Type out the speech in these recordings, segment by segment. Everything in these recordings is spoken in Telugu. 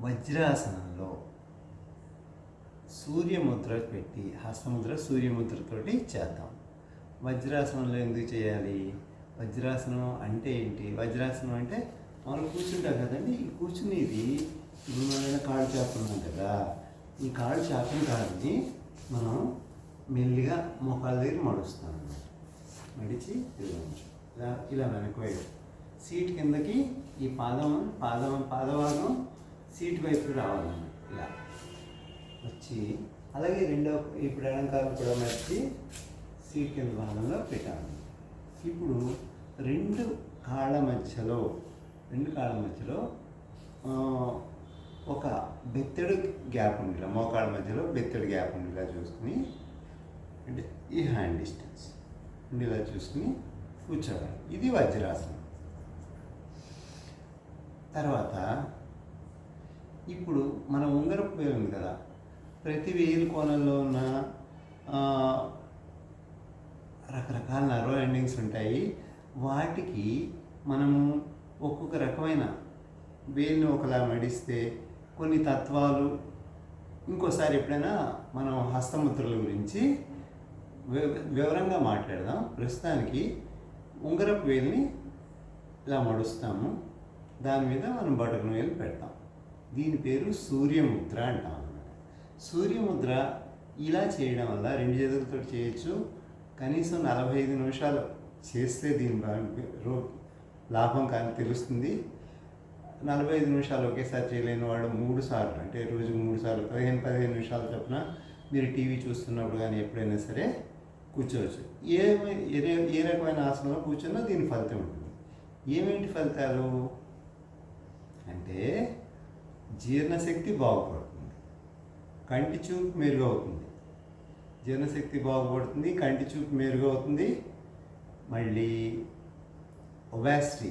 వజ్రాసనంలో సూర్యముద్ర పెట్టి హస్తముద్ర సూర్యముద్రతోటి చేద్దాం. వజ్రాసనంలో ఎందుకు చేయాలి? వజ్రాసనం అంటే ఏంటి? వజ్రాసనం అంటే మనం కూర్చుంటాం కదండి. ఈ కూర్చునేది ఇప్పుడు మనం కాళ్ళు చేస్తున్నాం కదా ఈ కాళ్ళు చేపని కాళ్ళని మనం మెల్లిగా మోకాళ్ళ దగ్గర మడుస్తాం మడిచి ఇలా ఇలా వెనక్కి వేయడం. సీట్ కిందకి ఈ పాదం పాదం పాదభాగం సీట్ వైపు రావాలన్నమాట ఇలా. వచ్చి అలాగే రెండో ఇప్పుడు ఎడంకాలం కూడా మర్చి సీట్ కింద భాగంలో పెట్టాలి. ఇప్పుడు రెండు కాళ్ళ మధ్యలో రెండు కాళ్ళ మధ్యలో ఒక బెత్తడు గ్యాప్ ఉండేలా మోకాళ్ళ మధ్యలో బెత్తడు గ్యాప్ ఉండేలా చూసుకుని అంటే ఈ హ్యాండ్ డిస్టెన్స్ ఉండేలా చూసుకుని కూర్చోవాలి. ఇది వజ్రాసనం. తర్వాత ఇప్పుడు మన ఉంగరపు వేలు ఉంది కదా. ప్రతి వేలు కోణంలో ఉన్న రకరకాల నర్వ్ ఎండింగ్స్ ఉంటాయి. వాటికి మనము ఒక్కొక్క రకమైన వేలుని ఒకలా మడిస్తే కొన్ని తత్వాలు ఇంకోసారి ఎప్పుడైనా మనం హస్తముద్రల గురించి వి- వివరంగా మాట్లాడదాం. ప్రస్తుతానికి ఉంగరపు వేలుని ఇలా మడుస్తాము. దాని మీద మనం బటన్ వేలు పెడతాం. దీని పేరు సూర్యముద్ర అంటాం అన్నమాట. సూర్యముద్ర ఇలా చేయడం వల్ల రెండు చేతులతో చేయొచ్చు. కనీసం నలభై ఐదు నిమిషాలు చేస్తే దీని రో లాభం కానీ తెలుస్తుంది. నలభై ఐదు నిమిషాలు ఒకేసారి చేయలేని వాడు మూడు సార్లు అంటే రోజు మూడు సార్లు పదిహేను పదిహేను నిమిషాల చొప్పున మీరు టీవీ చూస్తున్నప్పుడు కానీ ఎప్పుడైనా సరే కూర్చోవచ్చు. ఏ ఏ రకమైన ఆసనంలో కూర్చున్నా దీని ఫలితం ఉంటుంది. ఏమేంటి ఫలితాలు? అంటే జీర్ణశక్తి బాగుపడుతుంది. కంటి చూపు మెరుగవుతుంది. జీర్ణశక్తి బాగుపడుతుంది కంటి చూపు మెరుగవుతుంది మళ్ళీ ఒబాసిటీ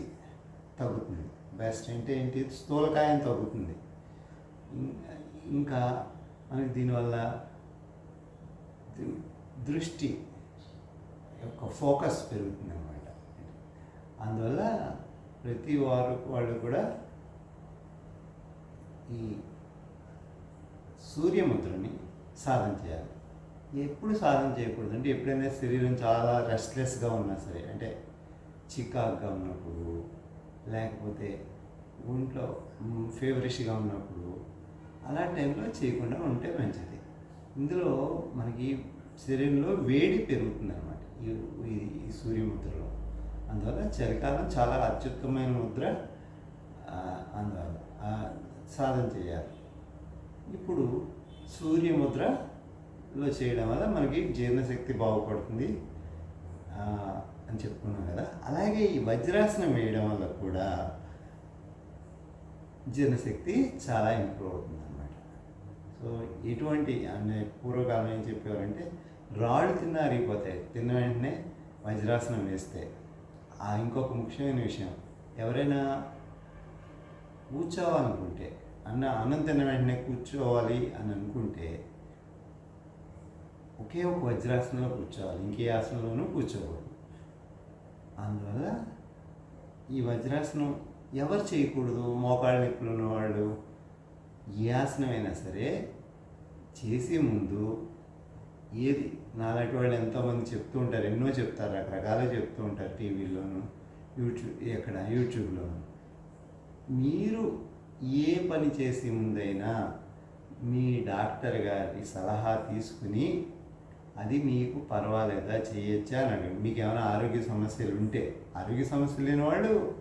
తగ్గుతుంది. ఒబాసిటీ అంటే ఏంటి? స్థూలకాయం తగ్గుతుంది. ఇంకా మనకి దీనివల్ల దృష్టి యొక్క ఫోకస్ పెరుగుతుంది అన్నమాట అందువల్ల ప్రతి వారు వాళ్ళు కూడా ఈ సూర్యముద్రని సాధన చేయాలి. ఎప్పుడు సాధన చేయకూడదు అంటే ఎప్పుడైనా శరీరం చాలా రెస్ట్లెస్గా ఉన్నా సరే అంటే చికాక్గా ఉన్నప్పుడు లేకపోతే ఒంట్లో ఫేవరెష్గా ఉన్నప్పుడు అలా టైంలో చేయకుండా ఉంటే మంచిది. ఇందులో మనకి శరీరంలో వేడి పెరుగుతుంది అనమాట ఈ ఈ- ఈ సూర్యముద్రలో. అందువల్ల చలికాలం చాలా అత్యుత్తమైన ముద్ర అందువల్ల. సాధన చేయాలి. ఇప్పుడు సూర్యముద్రలో చేయడం వల్ల మనకి జీర్ణశక్తి బాగుపడుతుంది. అని చెప్పుకున్నాం కదా. అలాగే ఈ వజ్రాసనం వేయడం వల్ల కూడా జీర్ణశక్తి చాలా ఇంప్రూవ్ అవుతుంది అనమాట సో ఎటువంటి అంటే పూర్వకాలం ఏం చెప్పేవారంటే రాళ్ళు తిన్న అరిగిపోతాయి తిన్న వెంటనే వజ్రాసనం వేస్తే. ఆ ఇంకొక ముఖ్యమైన విషయం. ఎవరైనా కూర్చోవాలనుకుంటే అన్న అన్నం తిన్న వెంటనే కూర్చోవాలి అని అనుకుంటే ఒకే ఒక వజ్రాసనంలో కూర్చోవాలి ఇంకే ఆసనంలోనూ కూర్చోకూడదు. అందువల్ల ఈ వజ్రాసనం ఎవరు చేయకూడదు? మోకాళ్ళ నొప్పులు ఉన్నవాళ్ళు ఏ ఆసనమైనా సరే చేసే ముందు ఏది? నాలాంటి వాళ్ళు ఎంతోమంది చెప్తూ ఉంటారు ఎన్నో చెప్తారు రకరకాలు చెప్తూ ఉంటారు టీవీలోను యూట్యూబ్ ఎక్కడ? యూట్యూబ్లోను. మీరు ఏ పని చేసే ముందైనా మీ డాక్టర్ గారి సలహా తీసుకుని అది మీకు పర్వాలేదా చేయొచ్చా అని అడగండి మీకు ఏమైనా ఆరోగ్య సమస్యలు ఉంటే ఆరోగ్య సమస్యలు లేని వాళ్ళు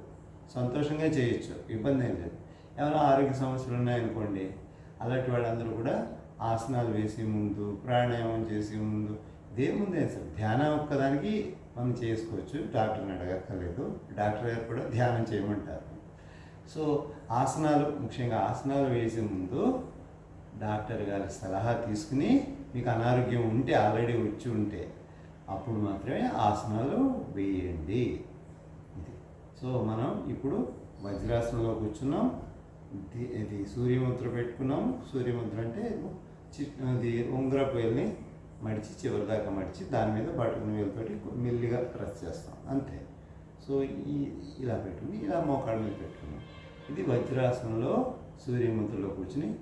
సంతోషంగా చేయొచ్చు ఇబ్బంది ఏం లేదు. ఏమైనా ఆరోగ్య సమస్యలు ఉన్నాయనుకోండి అలాంటి వాళ్ళందరూ కూడా ఆసనాలు వేసే ముందు ప్రాణాయామం చేసే ముందు ఇదే ముందే సార్ ధ్యానం ఒక్కదానికి మనం చేసుకోవచ్చు డాక్టర్ని అడగక్కర్లేదు. డాక్టర్ గారు కూడా ధ్యానం చేయమంటారు. సో ఆసనాలు ముఖ్యంగా ఆసనాలు వేసే ముందు డాక్టర్ గారి సలహా తీసుకుని మీకు అనారోగ్యం ఉంటే ఆల్రెడీ వచ్చి ఉంటే అప్పుడు మాత్రమే ఆసనాలు వేయండి. ఇది. సో మనం ఇప్పుడు వజ్రాసనంలో కూర్చున్నాం. ఇది- సూర్యముద్ర పెట్టుకున్నాం. సూర్యముద్ర అంటే అది ఉంగరపు వేలుని మడిచి చివరి దాకా మడిచి దాని మీద బటన్ వేలుతోటి మెల్లిగా ప్రెస్ చేస్తాం. అంతే. సో ఈ ఇలా పెట్టుకుని ఇలా మోకాళ్ళ మీద పెట్టుకున్నాం. ఇది వజ్రాసనంలో సూర్యమంతుల్లో కూర్చుని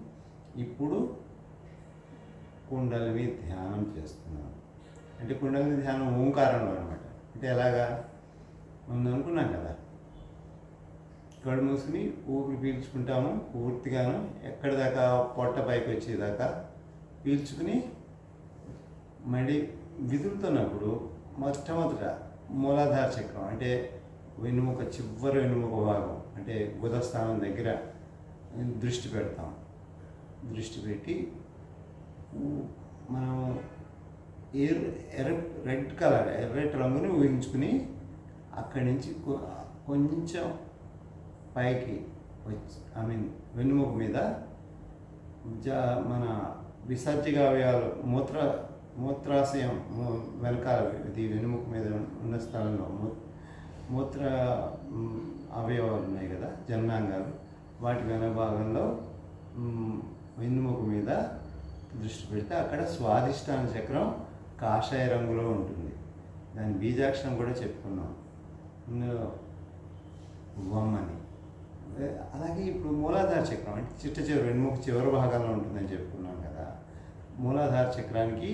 ఇప్పుడు కుండలిని ధ్యానం చేస్తున్నాను అంటే కుండలిని ధ్యానం ఓంకారంలో అనమాట అంటే ఎలాగా? ముందు అనుకున్నాం కదా. కళ్ళు మూసుకుని ఊపిరి పీల్చుకుంటాము పూర్తిగాను. ఎక్కడి దాకా? పొట్ట పైకి వచ్చేదాకా పీల్చుకుని మళ్ళీ విదులుతున్నప్పుడు మొట్టమొదట మూలాధార చక్రం అంటే వెన్నుముక చివరి వెన్నుముక భాగం అంటే బుధస్థానం దగ్గర దృష్టి పెడతాం. దృష్టి పెట్టి మనం ఎర్ ఎర్ర రెడ్ కలర్ ఎర్రటి రంగుని ఊహించుకుని అక్కడి నుంచి కొంచెం పైకి వచ్చి ఐ మీన్ వెన్నుముక మీద మన విసర్జిక మూత్ర మూత్రాశయం వెనకాల ఇది వెన్నుముక మీద ఉన్న స్థలంలో మూత్ర అవయవాలు ఉన్నాయి కదా జనాంగాలు వాటి వెనక భాగంలో మ్, వెన్నుముక మీద దృష్టి పెడితే అక్కడ స్వాదిష్టాన చక్రం కాషాయ రంగులో ఉంటుంది. దాని బీజాక్షరం కూడా చెప్పుకున్నాం. వమ్మని అలాగే ఇప్పుడు మూలాధార చక్రం అంటే చిట్ట చివరి వెన్నుముక చివరి భాగంలో ఉంటుందని చెప్పుకున్నాం కదా. మూలాధార చక్రానికి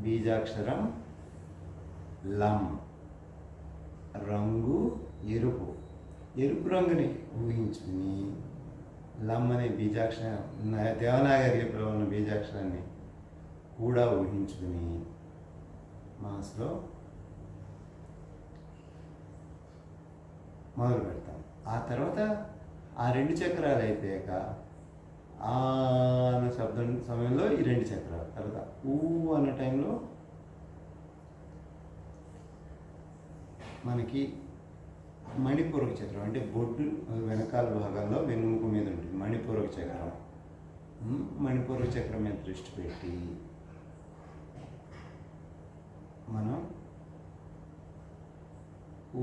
బీజాక్షరం లం. రంగు ఎరుపు. ఎరుపు రంగుని ఊహించుకుని లమ్మనే బీజాక్షరం దేవనాగరికి దేవనాగరి ఉన్న బీజాక్షరాన్ని కూడా ఊహించుకుని మనసులో మొదలు పెడతాం. ఆ తర్వాత ఆ రెండు చక్రాలు అయిపోయాక ఆ అన్న శబ్దం సమయంలో ఈ రెండు చక్రాలు. తర్వాత ఊ అన్న టైంలో మనకి మణిపూరక చక్రం అంటే బొడ్డు వెనకాల భాగంలో వెన్నుముక మీద ఉంటుంది. మణిపూరక చక్రం. ఉమ్, మణిపూరక చక్రం మీద దృష్టి పెట్టి మనం ఊ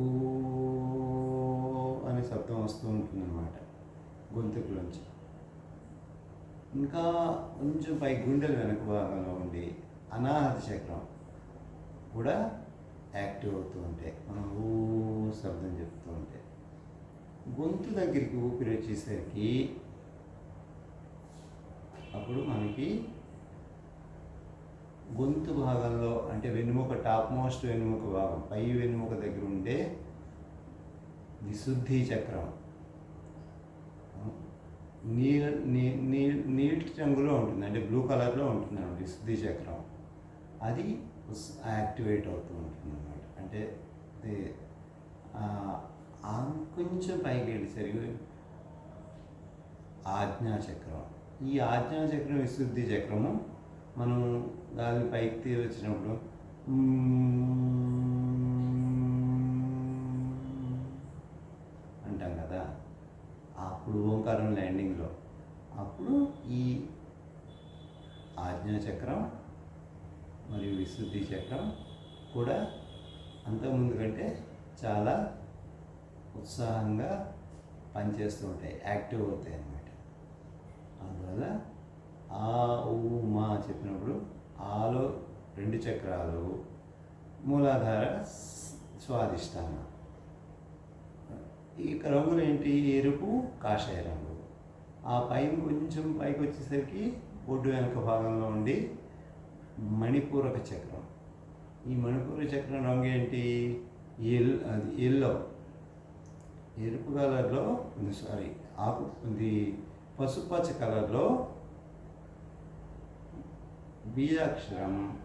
అనే శబ్దం వస్తూ ఉంటుంది అనమాట గొంతుకులోంచి. ఇంకా కొంచెం పై గుండెల వెనక భాగంలో ఉండి అనాహత చక్రం కూడా యాక్టివ్ అవుతూ ఉంటాయి మనం ఊ శబ్దం చెప్తూ ఉంటే గొంతు దగ్గరికి ఊపిరి వచ్చేసరికి అప్పుడు మనకి గొంతు భాగంలో అంటే వెన్నుముక టాప్ మోస్ట్ వెన్నుముక భాగం పై వెన్నుముక దగ్గర ఉండే విశుద్ధి చక్రం. నీల నీ- నీ- నీటి రంగులో ఉంటుంది అంటే బ్లూ కలర్లో ఉంటుంది విశుద్ధి చక్రం. అది యాక్టివేట్ అవుతూ ఉంటుంది అనమాట అంటే కొంచెం పైకి వెళ్ళేసరికి ఆజ్ఞా చక్రం. ఈ ఆజ్ఞా చక్రం విశుద్ధి చక్రము మనం గాలి పైకి తీ వచ్చినప్పుడు అంటాం కదా. అప్పుడు ఓంకారం ల్యాండింగ్లో అప్పుడు ఈ ఆజ్ఞా చక్రం మరియు విశుద్ధి చక్రం కూడా అంతకుముందు కంటే చాలా ఉత్సాహంగా పనిచేస్తూ ఉంటాయి యాక్టివ్ అవుతాయి అన్నమాట. అందువల్ల ఆ ఊ మా చెప్పినప్పుడు ఆలో రెండు చక్రాలు మూలాధార స్- స్వాదిష్టాన ఈ రంగులు ఏంటి? ఎరుపు కాషాయ రంగు. ఆ పైన కొంచెం పైకి వచ్చేసరికి బొడ్డు వెనక భాగంలో ఉండి మణిపూరక చక్రం. ఈ మణిపూర చక్రం రంగు ఏంటి? ఎల్ అది ఎల్లో. ఎరుపు కలర్లో సారీ ఆకు ఇది పసుపచ్చ కలర్లో బీజాక్షరం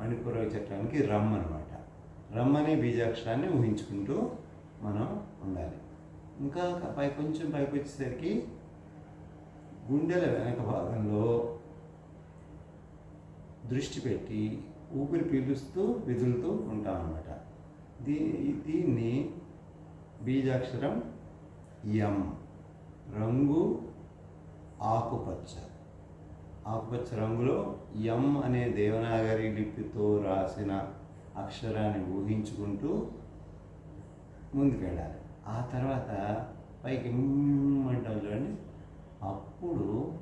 మణిపూర చక్రానికి రమ్ అనమాట రమ్ అనే బీజాక్షరాన్ని ఊహించుకుంటూ మనం ఉండాలి. ఇంకా పై కొంచెం పైకి వచ్చేసరికి గుండెల వెనక భాగంలో దృష్టి పెట్టి ఊపిరి పీలుస్తూ విదులుతూ ఉంటాం అన్నమాట. దీ దీన్ని బీజాక్షరం ఎం రంగు ఆకుపచ్చ. ఆకుపచ్చ రంగులో ఎం అనే దేవనాగరి లిపితో రాసిన అక్షరాన్ని ఊహించుకుంటూ ముందుకెళ్ళాలి. ఆ తర్వాత పైకి మ్మ్ అంటాం చూడండి. అప్పుడు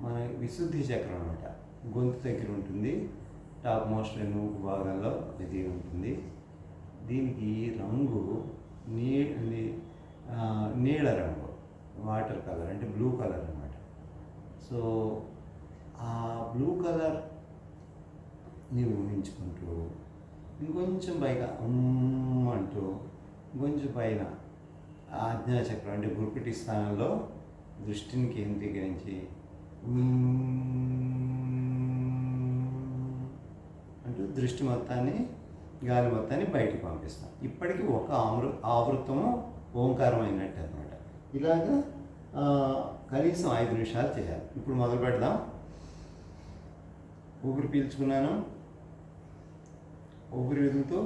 మన విశుద్ధి చక్రం అనమాట గొంతు దగ్గర ఉంటుంది. టాప్ మోస్ట్ నూపు భాగంలో ఇది ఉంటుంది. దీనికి రంగు నీ నీళ్ళ నీల రంగు వాటర్ కలర్ అంటే బ్లూ కలర్ అనమాట సో ఆ బ్లూ కలర్ని ఊహించుకుంటూ ఇంకొంచెం పైగా ఉమ్ అంటూ ఇంకొంచెం పైన ఆజ్ఞాచక్రం అంటే గురుకుటి స్థానంలో దృష్టిని కేంద్రీకరించి దృష్టి మొత్తాన్ని గాలి మొత్తాన్ని బయటికి పంపిస్తాం. ఇప్పటికీ ఒక ఆమృ ఆవృతము ఓంకారం అయినట్టు అనమాట ఇలాగా కనీసం ఐదు నిమిషాలు చేయాలి. ఇప్పుడు మొదలు పెడదాం. ఊపిరి పీల్చుకున్నాను. ఊపిరి వదులుతూ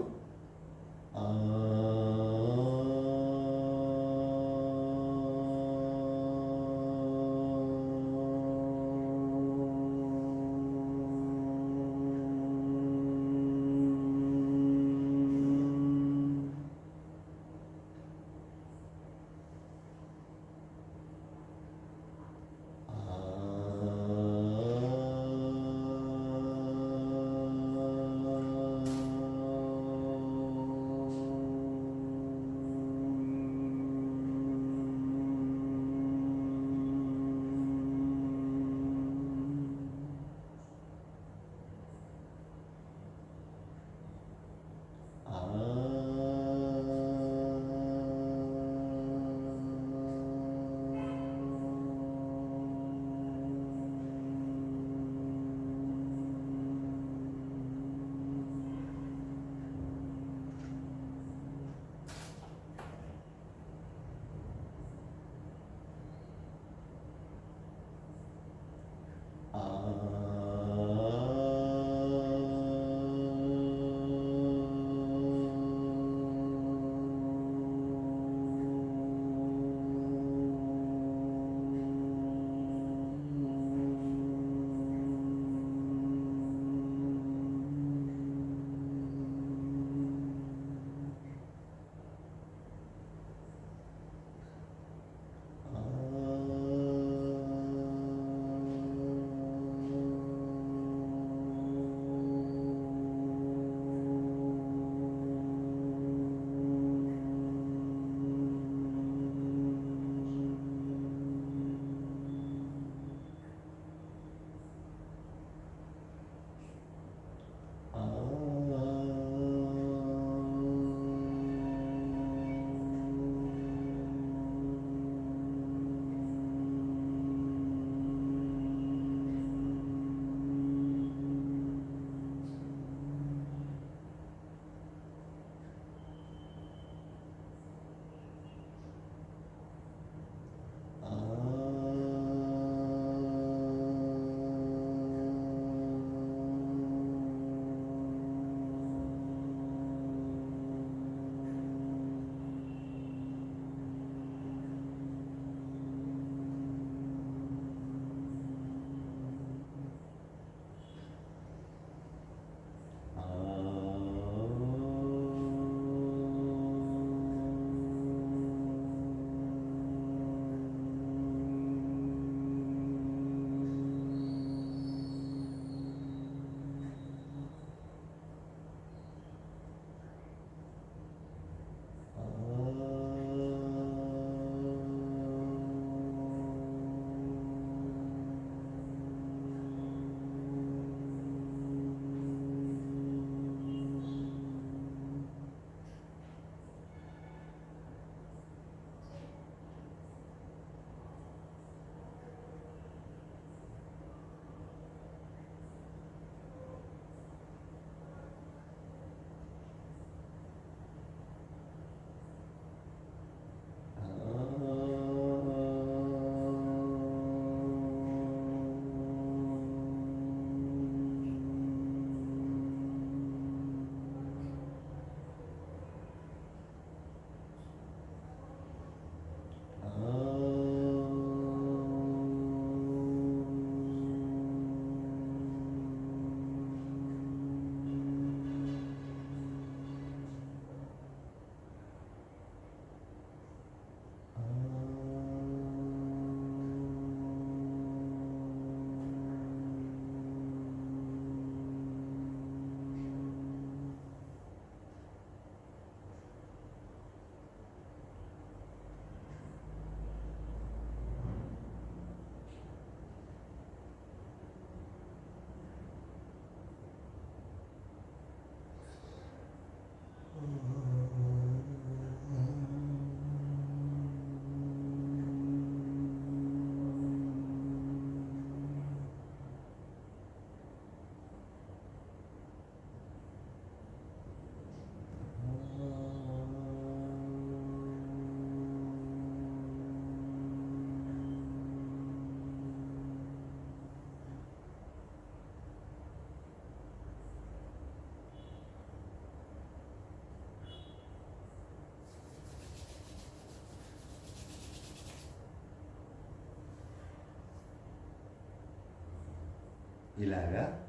ఇలాగా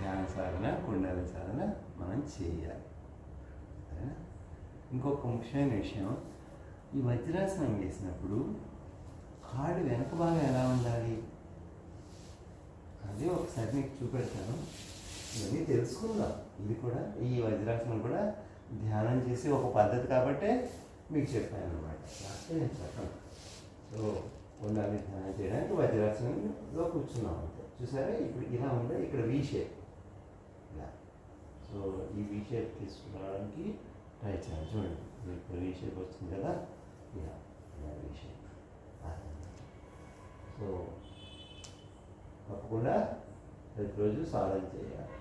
ధ్యాన సాధన కుండల సాధన మనం చేయాలి. ఇంకొక ముఖ్యమైన విషయం ఈ వజ్రాసనం వేసినప్పుడు కాళ్ళు వెనక భాగం ఎలా ఉండాలి? అది ఒకసారి మీకు చూపెడతాను. ఇవన్నీ తెలుసుకుందాం. ఇది కూడా ఈ వజ్రాసనం కూడా ధ్యానం చేసి ఒక పద్ధతి కాబట్టే మీకు చెప్పాను అనమాట లాస్ట్ నేను చెప్పను. సో ఉండాలి ధ్యానం చేయడానికి వజ్రాసనంలో కూర్చున్నాం అంతే చూసారా ఇప్పుడు ఇలా ఉందా ఇక్కడ వీ షేప్ ఇలా సో ఈ వీ షేప్ తీసుకురావడానికి ట్రై చేయాలి చూడండి ఇప్పుడు వీ షేప్ వచ్చింది కదా ఇలా ఇలా వీ షేప్ సో తప్పకుండా ప్రతిరోజు సాధన చేయాలి